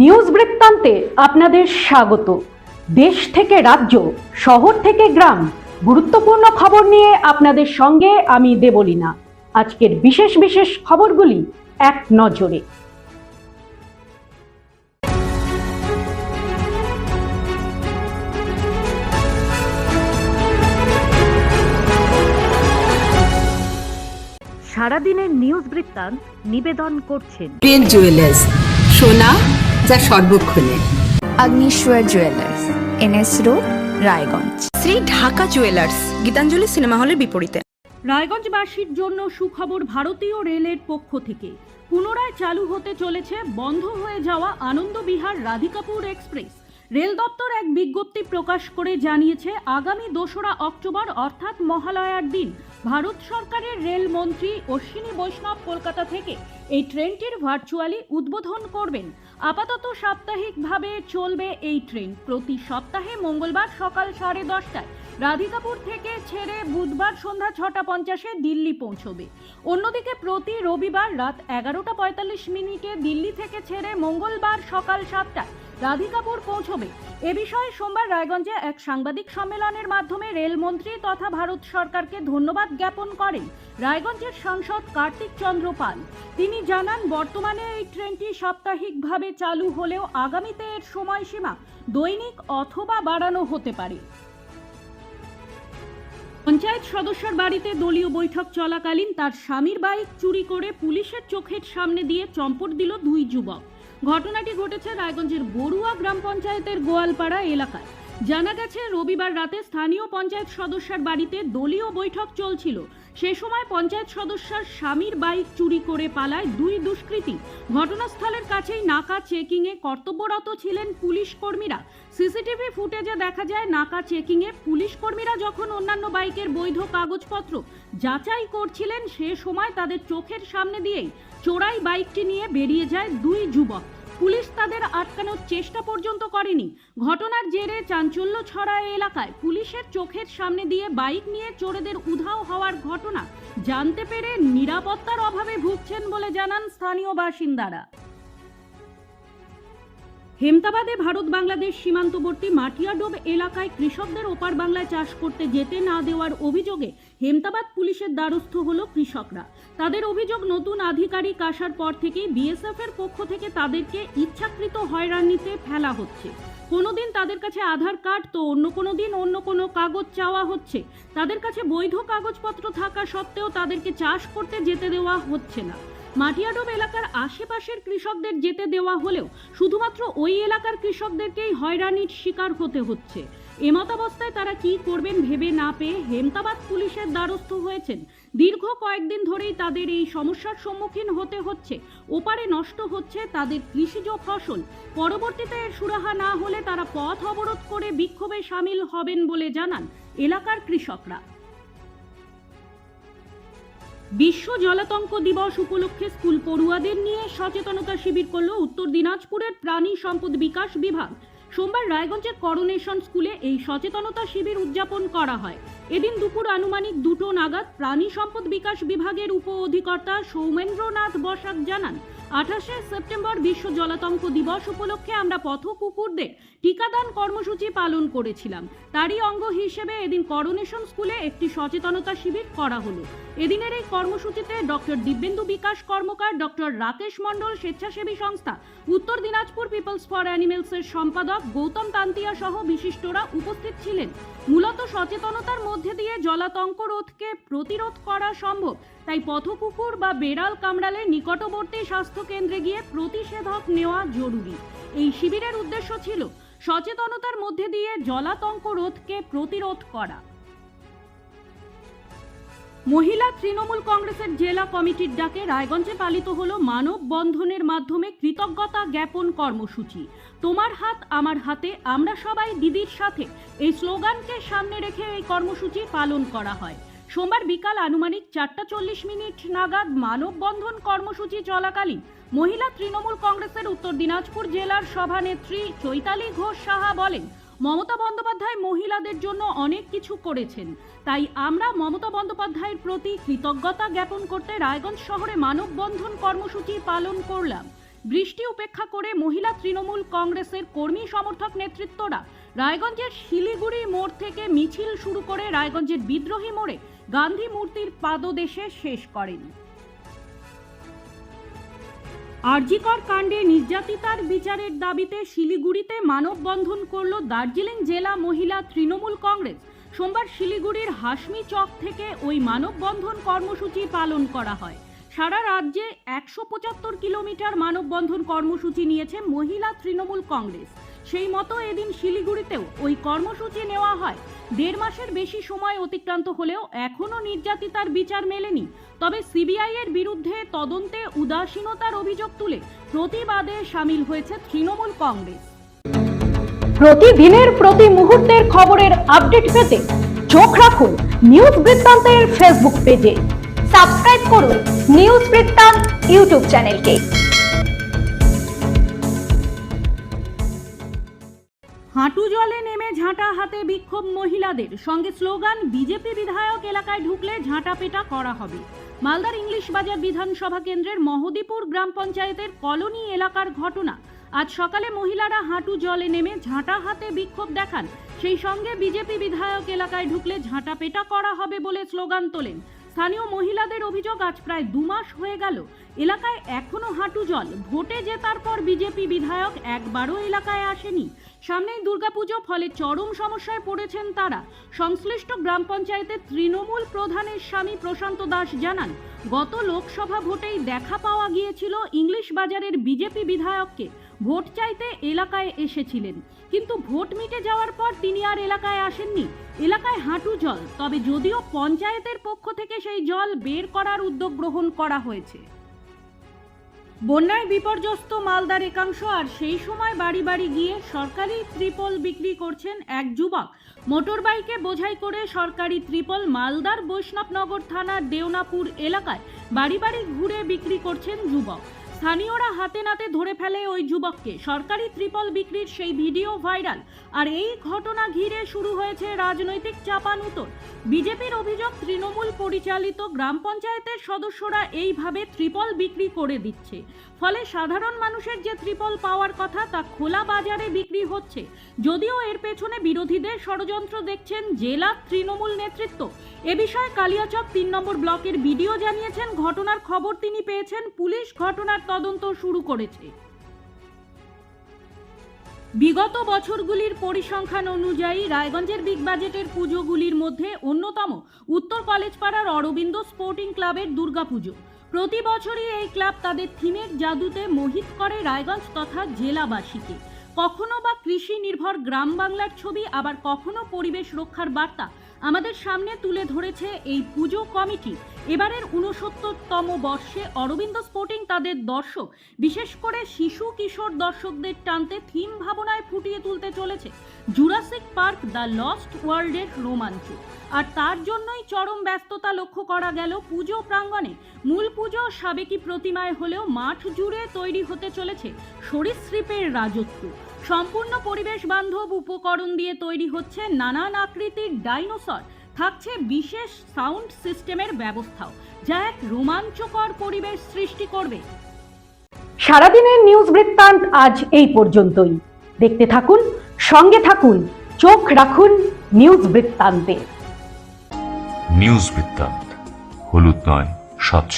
News বৃত্তান্তে আপনাদের স্বাগত। দেশ থেকে রাজ্য, শহর থেকে গ্রাম, গুরুত্বপূর্ণ খবর নিয়ে আপনাদের সঙ্গে আমি দেবলীনা। আজকের বিশেষ বিশেষ খবরগুলি এক নজরে। সারাদিনের নিউজ বৃত্তান্ত নিবেদন করছেন। জুয়েলার্স সোনা যা সর্বক্ষণে। Agnishwar jewellers NS road Raiganj. Shri Dhaka jewellers Gitanjali cinema হলের বিপরীতে। রায়গঞ্জবাসীর জন্য সুখবর ভারতীয় রেলের পক্ষ থেকে। পুনরায় চালু হতে চলেছে বন্ধ হয়ে যাওয়া আনন্দবিহার রাধিকাপুর এক্সপ্রেস। রেল দপ্তর এক বিজ্ঞপ্তি প্রকাশ করে জানিয়েছে আগামী দোসরা অক্টোবর অর্থাৎ মহালয়ার দিন ভারত সরকারের রেল মন্ত্রী অশ্বিনী বৈষ্ণব কলকাতা থেকে এই ট্রেনটির ভার্চুয়ালি উদ্বোধন করবেন। আপাতত সাপ্তাহিকভাবে চলবে এই ট্রেন। প্রতি সপ্তাহে মঙ্গলবার সকাল সাড়ে দশটায় রাধিকাপুর থেকে ছেড়ে বুধবার সন্ধ্যা ছটা পঞ্চাশে দিল্লি পৌঁছবে। অন্যদিকে প্রতি রবিবার রাত এগারোটা পঁয়তাল্লিশ মিনিটে দিল্লি থেকে ছেড়ে মঙ্গলবার সকাল সাতটায় রাধিকাপুর পৌঁছবে। এ বিষয়ে সোমবার রায়গঞ্জে এক সাংবাদিক সম্মেলনের মাধ্যমে রেলমন্ত্রী তথা ভারত সরকারকে ধন্যবাদ জ্ঞাপন করেন রায়গঞ্জের সাংসদ কার্তিক চন্দ্র পাল। তিনি জানান, বর্তমানে এই ট্রেনটি সাপ্তাহিকভাবে চালু হলেও আগামীতে এর সময়সীমা দৈনিক অথবা বাড়ানো হতে পারে। পঞ্চায়েত সদস্যর বাড়িতে দলীয় বৈঠক চলাকালীন তার স্বামীর বাইক চুরি করে পুলিশের চোখের সামনে দিয়ে চম্পট দিল দুই যুবক। ঘটনাটি ঘটেছে রায়গঞ্জের বড়ুয়া গ্রাম পঞ্চায়েতের গোয়ালপাড়া এলাকায়। জানা গেছে, রবিবার রাতে স্থানীয় পঞ্চায়েত সদস্যর বাড়িতে দলীয় বৈঠক চলছিল। সে সময় পঞ্চায়েত সদস্যার স্বামীর বাইক চুরি করে পালায় দুই দুষ্কৃতী। ঘটনাস্থলের কাছেই নাকা চেকিংয়ে কর্তব্যরত ছিলেন পুলিশ কর্মীরা। সিসিটিভি ফুটেজে দেখা যায়, নাকা চেকিংয়ে পুলিশ কর্মীরা যখন অন্যান্য বাইকের বৈধ কাগজপত্র যাচাই করছিলেন, সে সময় তাদের চোখের সামনে দিয়েই চোরাই বাইকটি নিয়ে বেরিয়ে যায় দুই যুবক। পুলিশ তাদের আটকানোর চেষ্টা পর্যন্ত করেনি। ঘটনার জেরে চাঞ্চল্য ছড়ায় এলাকায়। পুলিশের চোখের সামনে দিয়ে বাইক নিয়ে চোরেদের উধাও হওয়ার ঘটনা জানতে পেরে নিরাপত্তার অভাবে ভুগছেন বলে জানান স্থানীয় বাসিন্দারা। হেমতাবাদে ভারত বাংলাদেশ সীমান্তবর্তী মাটিয়াডোব এলাকায় কৃষকদের ওপার বাংলায় চাষ করতে যেতে না দেওয়ার অভিযোগে হেমতাবাদ পুলিশের দ্বারস্থ হল কৃষকরা। তাদের অভিযোগ, নতুন আধিকারিক আসার পর থেকেই বিএসএফ এর পক্ষ থেকে তাদেরকে ইচ্ছাকৃত হয়রানিতে ফেলা হচ্ছে। কোনোদিন তাদের কাছে আধার কার্ড তো অন্য কোনো দিন অন্য কোনো কাগজ চাওয়া হচ্ছে। তাদের কাছে বৈধ কাগজপত্র থাকা সত্ত্বেও তাদেরকে চাষ করতে যেতে দেওয়া হচ্ছে না। মাটিয়াডোব এলাকার আশেপাশের কৃষকদের যেতে দেওয়া হলেও শুধুমাত্র ওই এলাকার কৃষকদেরকেই হয়রানির শিকার হতে হচ্ছে। এমতাবস্থায় তারা কি করবেন ভেবে না পেয়ে হেমতাবাদ পুলিশের দ্বারস্থ হয়েছেন। দীর্ঘ কয়েকদিন ধরেই তাদের এই সমস্যার সম্মুখীন হতে হচ্ছে। ওপারে নষ্ট হচ্ছে তাদের কৃষিজ ফসল। পরবর্তীতে এর সুরাহা না হলে তারা পথ অবরোধ করে বিক্ষোভে সামিল হবেন বলে জানান এলাকার কৃষকরা। বিশ্ব জলাতঙ্ক দিবস উপলক্ষে স্কুল পড়ুয়াদের নিয়ে সচেতনতা শিবির করল উত্তর দিনাজপুরের প্রাণী সম্পদ বিকাশ বিভাগ। সোমবার রায়গঞ্জের করোনেশন স্কুলে এই সচেতনতা শিবির উদযাপন করা হয়। এদিন দুপুর আনুমানিক দুটো নাগাদ প্রাণী সম্পদ বিকাশ বিভাগের উপ অধিকর্তা সৌমেন্দ্রনাথ বসাক জানান, আঠাশে সেপ্টেম্বর বিশ্ব জলাতঙ্ক দিবস উপলক্ষে আমরা পথ কুকুরদের টিকাদান কর্মসূচি পালন করেছিলাম। তারই অঙ্গ হিসেবে এদিন করোনেশন স্কুলে একটি সচেতনতা শিবির করা হলো। এদিনের এই কর্মসূচিতে ডক্টর দিব্যেন্দু বিকাশ কর্মকার, ডক্টর রাকেশ মণ্ডল স্বেচ্ছাসেবী সংস্থা, উত্তর দিনাজপুর পিপলস ফর অ্যানিমেলসের সম্পাদক গৌতম তান্তিয়া সহ বিশিষ্টরা উপস্থিত ছিলেন। মূলত সচেতনতার মধ্যে দিয়ে জলাতঙ্ক রোধকে প্রতিরোধ করা সম্ভব, তাই পথকুকুর বা বেড়াল কামড়ালে নিকটবর্তী স্বাস্থ্য কেন্দ্রে গিয়ে প্রতিষেধক নেওয়া জরুরি। এই শিবিরের উদ্দেশ্য ছিল সচেতনতার মধ্যে দিয়ে জলাতঙ্ক রোধকে প্রতিরোধ করা। মহিলা তৃণমূল কংগ্রেসের জেলা কমিটির ডাকে রায়গঞ্জে পালিত হলো মানব বন্ধনের মাধ্যমে কৃতজ্ঞতা জ্ঞাপন কর্মসূচি। তোমার হাত আমার হাতে, আমরা সবাই দিদির সাথে। এই স্লোগানকে সামনে রেখে এই কর্মসূচি পালন করা হয়। সোমবার বিকাল আনুমানিক চারটা চল্লিশ মিনিট নাগাদ মানববন্ধন কর্মসূচি চলাকালীন মহিলা তৃণমূল কংগ্রেসের উত্তর দিনাজপুর জেলার সভানেত্রী চৈতালি ঘোষ সাহা বলেন, মমতা বন্দ্যোপাধ্যায় মহিলাদের জন্য অনেক কিছু করেছেন। তাই আমরা মমতা বন্দ্যোপাধ্যায়ের প্রতি কৃতজ্ঞতা জ্ঞাপন করতে রায়গঞ্জ শহরে মানববন্ধন কর্মসূচি পালন করলাম। বৃষ্টি উপেক্ষা করে মহিলা তৃণমূল কংগ্রেসের কর্মী সমর্থক নেতৃত্বরা রায়গঞ্জের শিলিগুড়ি মোড় থেকে মিছিল শুরু করে রায়গঞ্জের বিদ্রোহী মোড়ে গান্ধী মূর্তির পাদদেশে শেষ করেন। আরজিকর কাণ্ডে নির্যাতিতার বিচারের দাবিতে শিলিগুড়িতে মানববন্ধন করল দার্জিলিং জেলা মহিলা তৃণমূল কংগ্রেস। সোমবার শিলিগুড়ির হাসমি চক থেকে ওই মানববন্ধন কর্মসূচি পালন করা হয়। সারা রাজ্যে একশো পঁচাত্তর কিলোমিটার মানববন্ধন কর্মসূচি নিয়েছে মহিলা তৃণমূল কংগ্রেস। সেই মতো এদিন শিলিগুড়িতেও ওই কর্মসূচি নেওয়া হয়। দেড় মাসের বেশি সময় অতিক্রান্ত হলেও এখনও নির্যাতিতার বিচার মেলেনি। তবে সিবিআই এর বিরুদ্ধে তদন্তে উদাসীনতার অভিযোগ তুলে প্রতিবাদে সামিল হয়েছে তৃণমূল কংগ্রেস। প্রতিদিনের প্রতি মুহূর্তের খবরের আপডেট পেতে চোখ রাখুন নিউজ বৃত্তান্তের ফেসবুক পেজে। সাবস্ক্রাইব করুন নিউজ বৃত্তান্ত ইউটিউব চ্যানেলকে। হাঁটু জলে নেমে ঝাঁটা হাতে বিক্ষোভ মহিলাদের। সঙ্গে স্লোগান, বিজেপি বিধায়ক এলাকায় ঢুকলে ঝাঁটা পেটা করা হবে। মালদার ইংলিশ বাজার বিধানসভা কেন্দ্রের মহদীপুর গ্রাম পঞ্চায়েতের কলোনি এলাকার ঘটনা। আজ সকালে মহিলারা হাঁটু জলে নেমে ঝাঁটা হাতে বিক্ষোভ দেখান। সেই সঙ্গে বিজেপি বিধায়ক এলাকায় ঢুকলে ঝাঁটা পেটা করা হবে বলে স্লোগান তোলেন। স্থানীয় মহিলাদের অভিযোগ আজ প্রায় দু মাস হয়ে গেল। এলাকায় এখনও হাঁটু জল। ভোটে জেতার পর বিজেপি বিধায়ক একবারও এলাকায় আসেনি। সামনেই দুর্গাপুজো, ফলে চরম সমস্যায় পড়েছেন তারা। সংশ্লিষ্ট গ্রাম পঞ্চায়েতের তৃণমূল প্রধানের স্বামী প্রশান্ত দাস জানান, গত লোকসভা ভোটেই দেখা পাওয়া গিয়েছিল ইংলিশ বাজারের বিজেপি বিধায়ককে। ভোট চাইতে এলাকায় এসেছিলেন। কিন্তু ভোট মিটে যাওয়ার পর তিনি আর এলাকায় আসেননি। এলাকায় হাঁটু জল, তবে যদিও পঞ্চায়েতের পক্ষ থেকে সেই জল বের করার উদ্যোগ গ্রহণ করা হয়েছে। বন্যায় বিপর্যস্ত মালদার একাংশ আর সেই সময় বাড়ি বাড়ি গিয়ে সরকারি ত্রিপল বিক্রি করছেন এক যুবক। মোটর বাইকে বোঝাই করে সরকারি ত্রিপল মালদার বৈষ্ণবনগর থানার দেওনাপুর এলাকায় বাড়ি বাড়ি ঘুরে বিক্রি করছেন যুবক। স্থানীয়রা হাতে নাতে ধরে ফেলে ওই যুবককে। সরকারি ত্রিপল বিক্রির সেই ভিডিও ভাইরাল। আর এই ঘটনা ঘিরে শুরু হয়েছে রাজনৈতিক চাপানুতর। বিজেপির অভিযোগ, তৃণমূল পরিচালিত গ্রাম পঞ্চায়েতের সদস্যরা এইভাবে ত্রিপল বিক্রি করে দিচ্ছে। ফলে সাধারণ মানুষের যে ত্রিপল পাওয়ার কথা, তা খোলা বাজারে বিক্রি হচ্ছে। যদিও এর পেছনে বিরোধীদের ষড়যন্ত্র দেখছেন জেলা তৃণমূল নেতৃত্ব। এ বিষয়ে কালিয়াচক তিন নম্বর ব্লকের ভিডিও জানিয়েছেন, ঘটনার খবর তিনি পেয়েছেন। পুলিশ ঘটনার তদন্ত শুরু করেছে। বিগত বছরগুলির পরিসংখ্যান অনুযায়ী রায়গঞ্জের বিগ বাজেটের পুজোগুলির মধ্যে অন্যতম উত্তর কলেজ পাড়ার অরবিন্দ স্পোর্টিং ক্লাবের দুর্গাপুজো। প্রতি বছরই এই ক্লাব তাদের থিমের জাদুতে মোহিত করে রায়গঞ্জ তথা জেলাবাসীকে। কখনো বা কৃষি নির্ভর গ্রাম বাংলার ছবি, আবার কখনো পরিবেশ রক্ষার বার্তা আমাদের সামনে তুলে ধরেছে এই পুজো কমিটি। এবারের উনসত্তরতম বর্ষে অরবিন্দ স্পোর্টিং তাদের দর্শক, বিশেষ করে শিশু কিশোর দর্শকদের টানতে থিম ভাবনায় ফুটিয়ে তুলতে চলেছে জুরাসিক পার্ক দ্য লস্ট ওয়ার্ল্ডের রোমাঞ্চ। আর তার জন্যই চরম ব্যস্ততা লক্ষ্য করা গেল পুজো প্রাঙ্গণে। মূল পুজো সাবেকি প্রতিমায় হলেও মাঠ জুড়ে তৈরি হতে চলেছে সরীসৃপের রাজত্ব। সম্পূর্ণ পরিবেশ বান্ধব উপকরণ দিয়ে তৈরি হচ্ছে নানান আকৃতির ডাইনোসর। থাকছে বিশেষ সাউন্ড সিস্টেমের ব্যবস্থাও যা এক রোমাঞ্চকর পরিবেশ সৃষ্টি করবে। সারাদিনের নিউজ বৃত্তান্ত আজ এই পর্যন্তই। দেখতে থাকুন সঙ্গে থাকুন চোখ রাখুন নিউজ বৃত্তান্তে। নিউজ বৃত্তান্ত হলুদ নয় স্বচ্ছ